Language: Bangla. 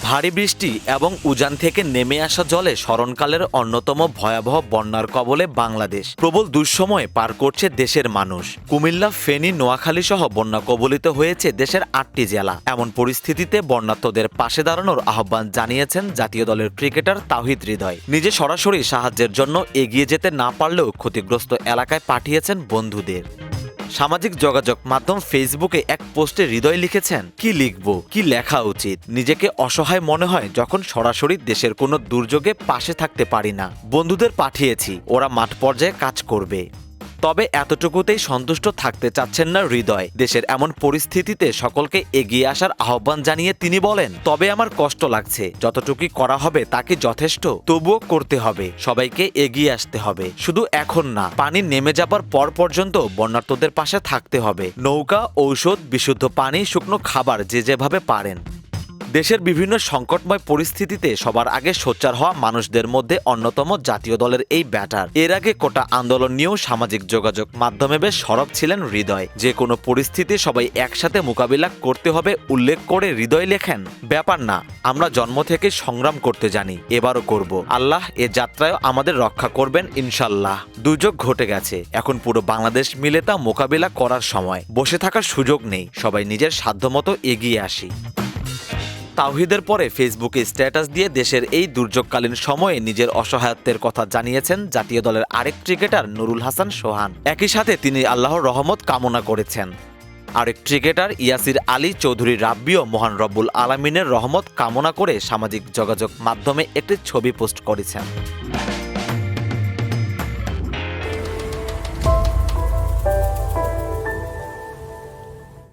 ভারী বৃষ্টি এবং উজান থেকে নেমে আসা জলে স্মরণকালের অন্যতম ভয়াবহ বন্যার কবলে বাংলাদেশ। প্রবল দুঃসময়ে পার করছে দেশের মানুষ। কুমিল্লা, ফেনী, নোয়াখালী সহ বন্যা কবলিত হয়েছে দেশের আটটি জেলা। এমন পরিস্থিতিতে বন্যার্তদের পাশে দাঁড়ানোর আহ্বান জানিয়েছেন জাতীয় দলের ক্রিকেটার তাহিদ হৃদয়। নিজে সরাসরি সাহায্যের জন্য এগিয়ে যেতে না পারলেও ক্ষতিগ্রস্ত এলাকায় পাঠিয়েছেন বন্ধুদের। সামাজিক যোগাযোগ মাধ্যম ফেসবুকে এক পোস্টে হৃদয় লিখেছেন, কি লিখব? কি লেখা উচিত? নিজেকে অসহায় মনে হয় যখন সরাসরি দেশের কোনো দুর্যোগে পাশে থাকতে পারি না। বন্ধুদের পাঠিয়েছি, ওরা মাঠ পর্যায়ে কাজ করবে। তবে এতটুকুতেই সন্তুষ্ট থাকতে চাচ্ছেন না হৃদয়। দেশের এমন পরিস্থিতিতে সকলকে এগিয়ে আসার আহ্বান জানিয়ে তিনি বলেন, তবে আমার কষ্ট লাগছে। যতটুকুই করা হবে তাকে যথেষ্ট? তবুও করতে হবে। সবাইকে এগিয়ে আসতে হবে। শুধু এখন না, পানি নেমে যাবার পর পর্যন্ত বন্যার্থদের পাশে থাকতে হবে। নৌকা, ঔষধ, বিশুদ্ধ পানি, শুকনো খাবার যে যেভাবে পারেন। দেশের বিভিন্ন সংকটময় পরিস্থিতিতে সবার আগে সোচ্চার হওয়া মানুষদের মধ্যে অন্যতম জাতীয় দলের এই ব্যাটার। এর আগে কোটা আন্দোলন নিয়েও সামাজিক যোগাযোগ মাধ্যমে বেশ সরব ছিলেন হৃদয়। যে কোনো পরিস্থিতি সবাই একসাথে মোকাবিলা করতে হবে উল্লেখ করে হৃদয় লেখেন, ব্যাপার না, আমরা জন্ম থেকে সংগ্রাম করতে জানি, এবারও করব। আল্লাহ এ যাত্রায় আমাদের রক্ষা করবেন ইনশাল্লাহ। দুর্যোগ ঘটে গেছে। এখন পুরো বাংলাদেশ মিলে তা মোকাবিলা করার সময়। বসে থাকার সুযোগ নেই। সবাই নিজের সাধ্যমতো এগিয়ে আসি। তাওহিদের পরে ফেসবুকে স্ট্যাটাস দিয়ে দেশের এই দুর্যোগকালীন সময়ে নিজের অসহায়ত্বের কথা জানিয়েছেন জাতীয় দলের আরেক ক্রিকেটার নুরুল হাসান সোহান। একই সাথে তিনি আল্লাহর রহমত কামনা করেছেন। আরেক ক্রিকেটার ইয়াসির আলী চৌধুরী রাব্বিও মহান রব্বুল আলমিনের রহমত কামনা করে সামাজিক যোগাযোগ মাধ্যমে একটি ছবি পোস্ট করেছেন।